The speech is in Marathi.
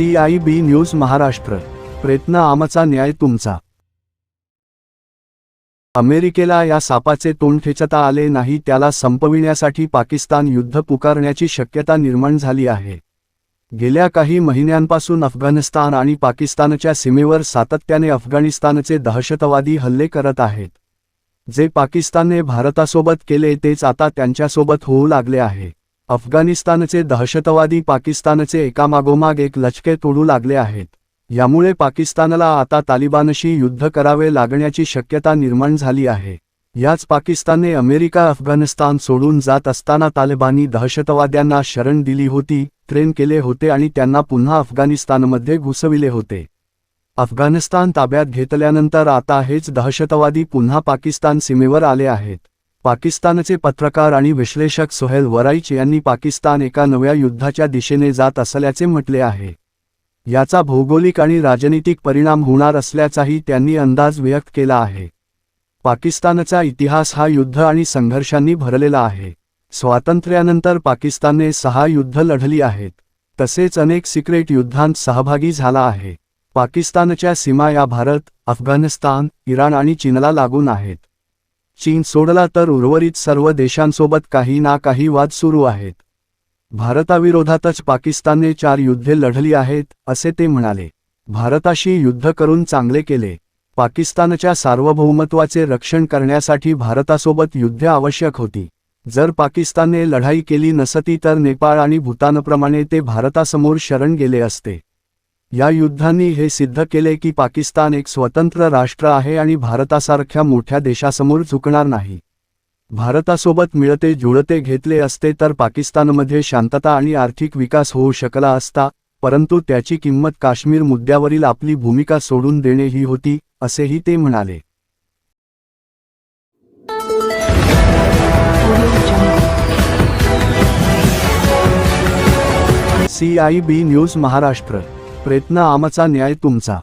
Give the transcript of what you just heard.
C I B news Maharashtra प्रयत्न आमचा न्याय तुमचा अमेरिकेला या सापाचे तोंड ठेचता आले नाही त्याला संपविण्यासाठी पाकिस्तान युद्ध पुकारण्याची शक्यता निर्माण झाली आहे. गेल्या काही महिन्यांपासून अफगाणिस्तान आणि पाकिस्तानच्या सीमेवर सातत्याने अफगाणिस्तानचे दहशतवादी हल्ले करत आहेत. जे पाकिस्तानने भारतासोबत केले तेच आता त्यांच्यासोबत होऊ लागले आहे. अफगाणिस्तानचे दहशतवादी पाकिस्तानचे एकामागोमाग एक लचके तोडू लागले आहेत. यामुळे पाकिस्तानला आता तालिबानशी युद्ध करावे लागण्याची शक्यता निर्माण झाली आहे. याच पाकिस्तानने अमेरिका अफगाणिस्तान सोडून जात असताना तालिबानी दहशतवाद्यांना शरण दिली होती ट्रेन केले होते आणि त्यांना पुन्हा अफगाणिस्तानमध्ये घुसविले होते. अफगाणिस्तान ताब्यात घेतल्यानंतर आता हेच दहशतवादी पुन्हा पाकिस्तान सीमेवर आले आहेत. पाकिस्तानचे पत्रकार आणि विश्लेषक सोहेल वराईच यांनी पाकिस्तान एका नव्या युद्धाच्या दिशेने जात असल्याचे म्हटले आहे. याचा भौगोलिक आणि राजनीतिक परिणाम होणार असल्याचाही त्यांनी अंदाज व्यक्त केला आहे. पाकिस्तानचा इतिहास हा युद्ध आणि संघर्षांनी भरलेला आहे. स्वातंत्र्यानंतर पाकिस्तानने सहा युद्ध लढली आहेत. तसेच अनेक सिक्रेट युद्धांत सहभागी झाला आहे. पाकिस्तानच्या सीमा या भारत अफगाणिस्तान इराण आणि चीनला लागून आहेत. चीन सोडला तर उर्वरित सर्व देशांसोबत काही ना काही वाद सुरू आहेत. भारताविरोधातच पाकिस्तानने चार युद्धे लढली आहेत असे ते म्हणाले. भारताशी युद्ध करून चांगले केले. पाकिस्तानच्या सार्वभौमत्वाचे रक्षण करण्यासाठी भारतासोबत युद्ध आवश्यक होती. जर पाकिस्तानने लढाई केली नसती तर नेपाळ आणि भूतानप्रमाणे ते भारतासमोर शरण गेले असते. या युद्धांनी हे सिद्ध केले की पाकिस्तान एक स्वतंत्र राष्ट्र आहे आणि भारतासारख्या मोठ्या देशासमोर झुकणार नाही. भारतासोबत मिळते जुळते घेतले असते तर पाकिस्तानमध्ये शांतता आणि आर्थिक विकास होऊ शकला असता परंतु त्याची किंमत काश्मीर मुद्द्यावरील आपली भूमिका सोडून देणे ही होती असेही ते म्हणाले. सीआयबी न्यूज महाराष्ट्र प्रयत्न आमचा न्याय तुमचा.